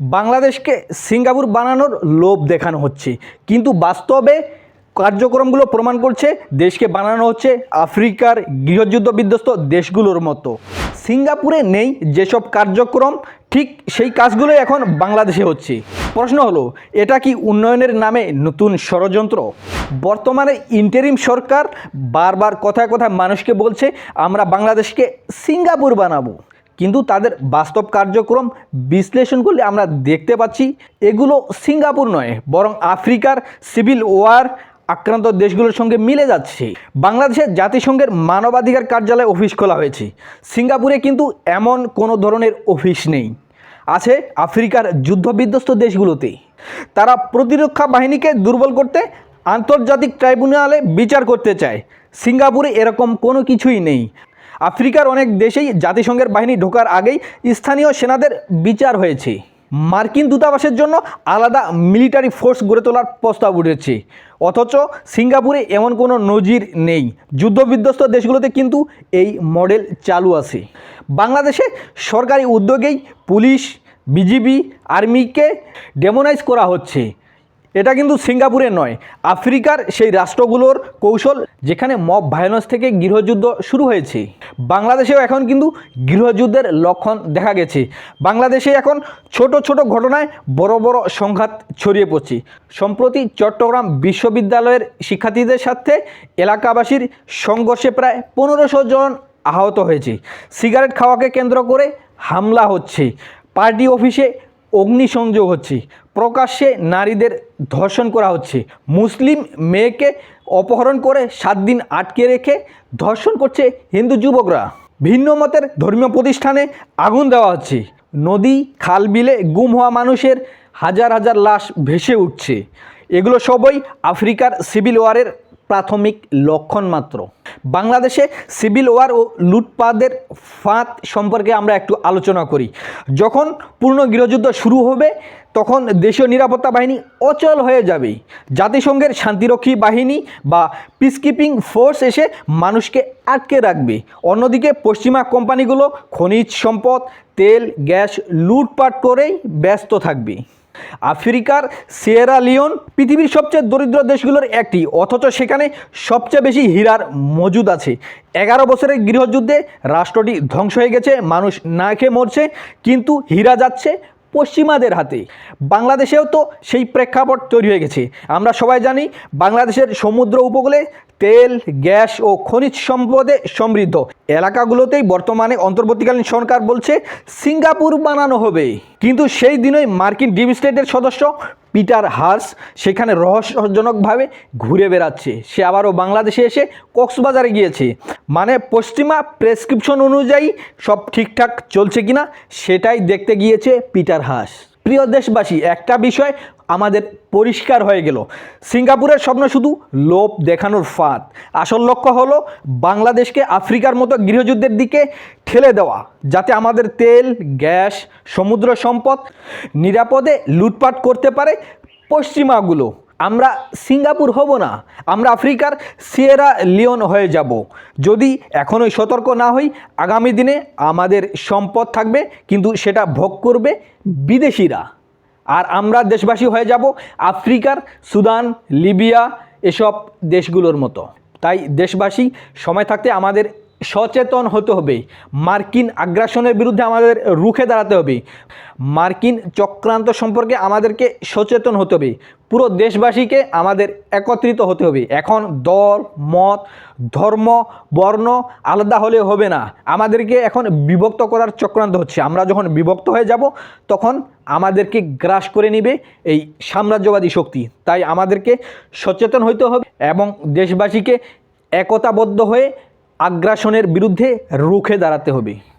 বাংলাদেশকে সিঙ্গাপুর বানানোর লোভ দেখানো হচ্ছে। কিন্তু বাস্তবে কার্যক্রমগুলো প্রমাণ করছে, দেশকে বানানো হচ্ছে আফ্রিকার গৃহযুদ্ধ বিধ্বস্ত দেশগুলোর মতো। সিঙ্গাপুরে নেই যেসব কার্যক্রম, ঠিক সেই কাজগুলোই এখন বাংলাদেশে হচ্ছে। প্রশ্ন হলো, এটা কি উন্নয়নের নামে নতুন ষড়যন্ত্র? বর্তমানে ইন্টারিম সরকার বারবার কথায় কথায় মানুষকে বলছে, আমরা বাংলাদেশকে সিঙ্গাপুর বানাবো। কিন্তু তাদের বাস্তব কার্যক্রম বিশ্লেষণ করলে আমরা দেখতে পাচ্ছি এগুলো সিঙ্গাপুর নয়, বরং আফ্রিকার সিভিল ওয়ার আক্রান্ত দেশগুলোর সঙ্গে মিলে যাচ্ছে। বাংলাদেশের জাতিসংঘের মানবাধিকার কার্যালয় অফিস খোলা হয়েছে। সিঙ্গাপুরে কিন্তু এমন কোনো ধরনের অফিস নেই। আছে আফ্রিকার যুদ্ধবিধ্বস্ত দেশগুলোতে। তারা প্রতিরক্ষা বাহিনীকে দুর্বল করতে আন্তর্জাতিক ট্রাইব্যুনালে বিচার করতে চায়। সিঙ্গাপুরে এরকম কোনো কিছুই নেই। আফ্রিকার অনেক দেশেই জাতিসংঘের বাহিনী ঢোকার আগেই স্থানীয় সেনাদের বিচার হয়েছে। মার্কিন দূতাবাসের জন্য আলাদা মিলিটারি ফোর্স গড়ে তোলার প্রস্তাব উঠেছে। অথচ সিঙ্গাপুরে এমন কোনো নজির নেই। যুদ্ধবিধ্বস্ত দেশগুলোতে কিন্তু এই মডেল চালু আছে। বাংলাদেশে সরকারি উদ্যোগেই পুলিশ, বিজিবি, আর্মিকে ডেমোনাইজ করা হচ্ছে। এটা কিন্তু সিঙ্গাপুরে নয়, আফ্রিকার সেই রাষ্ট্রগুলোর কৌশল যেখানে মব ভায়োলেন্স থেকে গৃহযুদ্ধ শুরু হয়েছে। বাংলাদেশেও এখন কিন্তু গৃহযুদ্ধের লক্ষণ দেখা গেছে। বাংলাদেশে এখন ছোট ছোট ঘটনায় বড় বড় সংঘাত ছড়িয়ে পড়ছে। সম্প্রতি চট্টগ্রাম বিশ্ববিদ্যালয়ের শিক্ষার্থীদের সাথে এলাকাবাসীর সংঘর্ষে প্রায় পনেরোশো জন আহত হয়েছে। সিগারেট খাওয়াকে কেন্দ্র করে হামলা হচ্ছে। পার্টি অফিসে অগ্নিসংযোগ হচ্ছে। প্রকাশ্যে নারীদের ধর্ষণ করা হচ্ছে। মুসলিম মেয়েকে অপহরণ করে সাত দিন আটকে রেখে ধর্ষণ করছে হিন্দু যুবকরা। ভিন্ন মতের ধর্মীয় প্রতিষ্ঠানে আগুন দেওয়া হচ্ছে। নদী, খাল বিলে গুম হওয়া মানুষের হাজার হাজার লাশ ভেসে উঠছে। এগুলো সবই আফ্রিকার সিভিল ওয়ারের প্রাথমিক লক্ষণ মাত্র। বাংলাদেশে সিভিল ওয়ার ও লুটপাটের ফাঁদ সম্পর্কে আমরা একটু আলোচনা করি। যখন পূর্ণ গৃহযুদ্ধ শুরু হবে, তখন দেশীয় নিরাপত্তা বাহিনী অচল হয়ে যাবে। জাতিসংঘের শান্তিরক্ষী বাহিনী বা পিসকিপিং ফোর্স এসে মানুষকে আটকে রাখবে। অন্যদিকে পশ্চিমা কোম্পানিগুলো খনিজ সম্পদ, তেল, গ্যাস লুটপাট করেই ব্যস্ত থাকবে। আফ্রিকার সিয়েরা লিওন পৃথিবীর সবচেয়ে দরিদ্র দেশগুলোর একটি, অথচ সেখানে সবচেয়ে বেশি হীরার মজুদ আছে। এগারো বছরের গৃহযুদ্ধে রাষ্ট্রটি ধ্বংস হয়ে গেছে, মানুষ না খেয়ে মরছে, কিন্তু হীরা যাচ্ছে পশ্চিমাদের হাতে। বাংলাদেশেও তো সেই প্রেক্ষাপট তৈরি হয়ে গেছে। আমরা সবাই জানি বাংলাদেশের সমুদ্র উপকূলে তেল, গ্যাস ও খনিজ সম্পদে সমৃদ্ধ। এলাকাগুলোতেই বর্তমানে অন্তর্বর্তীকালীন সরকার বলছে, সিঙ্গাপুর বানানো হবে। কিন্তু সেই দিনই মার্কিন ডিপ স্টেটের সদস্য পিটার হার্স সেখানে রহস্যজনকভাবে ঘুরে বেড়াচ্ছে। সে আবারও বাংলাদেশে এসে কক্সবাজারে গিয়েছে। মানে পশ্চিমা প্রেসক্রিপশন অনুযায়ী সব ঠিকঠাক চলছে কিনা সেটাই দেখতে গিয়েছে পিটার হাস প্রিয় দেশবাসী, একটা বিষয় আমাদের পরিষ্কার হয়ে গেল। সিঙ্গাপুরের স্বপ্ন শুধু লোভ দেখানোর ফাঁদ। আসল লক্ষ্য হল বাংলাদেশকে আফ্রিকার মতো গৃহযুদ্ধের দিকে ঠেলে দেওয়া, যাতে আমাদের তেল, গ্যাস, সমুদ্র সম্পদ নিরাপদে লুটপাট করতে পারে পশ্চিমাগুলো। আমরা সিঙ্গাপুর হব না, আমরা আফ্রিকার সিয়েরা লিওন হয়ে যাব। যদি এখনোই সতর্ক না হই, আগামী দিনে আমাদের সম্পদ থাকবে, কিন্তু সেটা ভোগ করবে বিদেশিরা। আর আমরা দেশবাসী হয়ে যাব আফ্রিকার, সুদান, লিবিয়া, এসব দেশগুলোর মতো। তাই দেশবাসী সময় থাকতে আমাদের সচেতন হতে হবে। মার্কিন আগ্রাসনের বিরুদ্ধে আমাদের রুখে দাঁড়াতে হবে। মার্কিন চক্রান্ত সম্পর্কে আমাদেরকে সচেতন হতে হবে। পুরো দেশবাসীকে আমাদের একত্রিত হতে হবে। এখন দল, মত, ধর্ম, বর্ণ আলাদা হলে হবে না। আমাদেরকে এখন বিভক্ত করার চক্রান্ত হচ্ছে। আমরা যখন বিভক্ত হয়ে যাব, তখন আমাদেরকে গ্রাস করে নিবে এই সাম্রাজ্যবাদী শক্তি। তাই আমাদেরকে সচেতন হইতে হবে এবং দেশবাসীকে একতাবদ্ধ হয়ে আগ্রাসনের বিরুদ্ধে রুখে দাঁড়াতে হবে।